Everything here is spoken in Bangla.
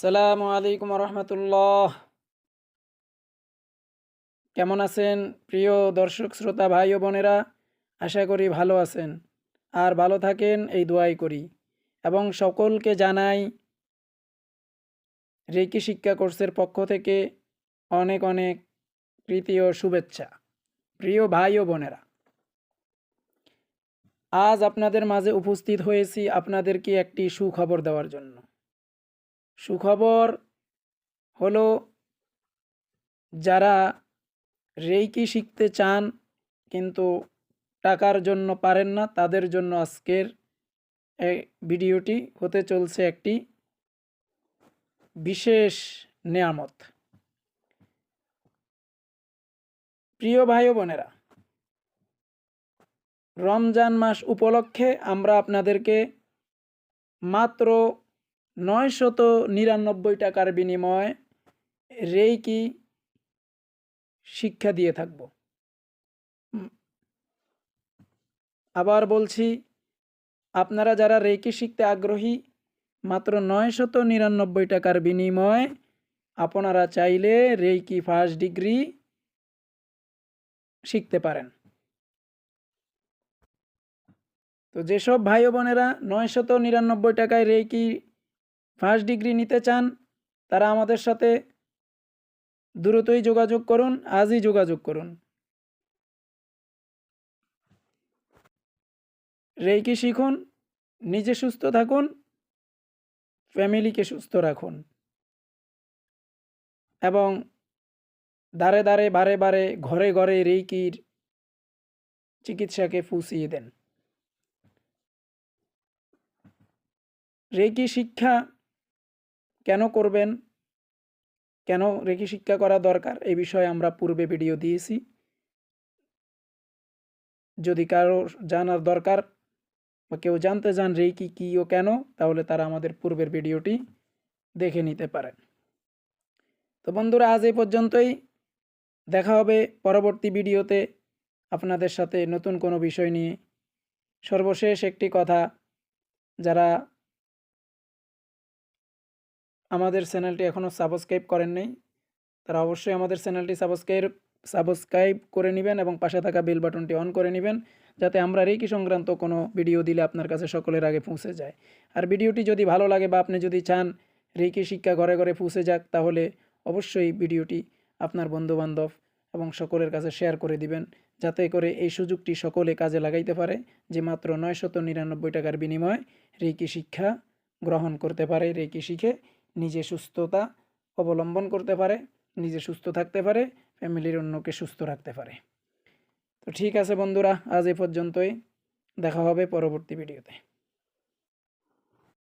আসসালামু আলাইকুম রহমতুল্লাহ কেমন আছেন প্রিয় দর্শক, শ্রোতা, ভাই ও বোনেরা? আশা করি ভালো আছেন। আর ভালো থাকেন, এই দোয়াই করি। এবং সকলকে জানাই, রেকি শিক্ষা কোর্সের পক্ষ থেকে অনেক অনেক প্রীতি ও শুভেচ্ছা। প্রিয় ভাই ও বোনেরা, আজ আপনাদের মাঝে উপস্থিত হয়েছি আপনাদেরকে একটি সুখবর দেওয়ার জন্য। সুখবর হলো, যারা রেইকি শিখতে চান কিন্তু টাকার জন্য পারেন না, তাদের জন্য আজকের ভিডিওটি হতে চলছে একটি বিশেষ নেয়ামত। প্রিয় ভাই বোনেরা, রমজান মাস উপলক্ষে আমরা আপনাদেরকে মাত্র নয়শত নিরানব্বই টাকার বিনিময়ে রেইকি শিক্ষা দিয়ে থাকব। আবার বলছি, আপনারা যারা রেকি শিখতে আগ্রহী, মাত্র নয়শত নিরানব্বই টাকার বিনিময়ে আপনারা চাইলে রেইকি ফার্স্ট ডিগ্রি শিখতে পারেন। তো যেসব ভাই বোনেরা নয়শত নিরানব্বই টাকায় রেইকি ফার্স্ট ডিগ্রি নিতে চান, তারা আমাদের সাথে দ্রুতই যোগাযোগ করুন, আজই যোগাযোগ করুন। রেইকি শিখুন, নিজে সুস্থ থাকুন, ফ্যামিলিকে সুস্থ রাখুন। এবং দাঁড়ে দাঁড়ে বারে বারে, ঘরে ঘরে রেইকির চিকিৎসাকে ফুসিয়ে দেন। রেকি শিক্ষা কেন করবেন? কেন রেকি শিক্ষা করা দরকার? এই বিষয়ে আমরা পূর্বে ভিডিও দিয়েছি। যদি কারও জানার দরকার বা কেউ জানতে চান রেকি কী ও কেন, তাহলে তারা আমাদের পূর্বের ভিডিওটি দেখে নিতে পারেন। তো বন্ধুরা, আজ এই পর্যন্তই। দেখা হবে পরবর্তী ভিডিওতে আপনাদের সাথে নতুন কোনো বিষয় নিয়ে। সর্বশেষ একটি কথা, যারা আমাদের চ্যানেলটি এখনও সাবস্ক্রাইব করেন নাই, তারা অবশ্যই আমাদের চ্যানেলটি সাবস্ক্রাইব সাবস্ক্রাইব করে নেবেন এবং পাশে থাকা বেল বাটনটি অন করে নেবেন, যাতে আমরা রেকি সংক্রান্ত কোনো ভিডিও দিলে আপনার কাছে সকলের আগে পৌঁছে যায়। আর ভিডিওটি যদি ভালো লাগে বা আপনি যদি চান রেকি শিক্ষা ঘরে ঘরে পৌঁছে যাক, তাহলে অবশ্যই ভিডিওটি আপনার বন্ধুবান্ধব এবং সকলের কাছে শেয়ার করে দিবেন, যাতে করে এই সুযোগটি সকলে কাজে লাগাইতে পারে যে মাত্র নয়শত নিরানব্বই টাকার বিনিময়ে রেকি শিক্ষা গ্রহণ করতে পারে রেকি শিখে নিজে সুস্থতা অবলম্বন করতে পারে, নিজে সুস্থ থাকতে পারে ফ্যামিলির অন্যকে সুস্থ রাখতে পারে। তো ঠিক আছে বন্ধুরা, আজ এ পর্যন্তই। দেখা হবে পরবর্তী ভিডিওতে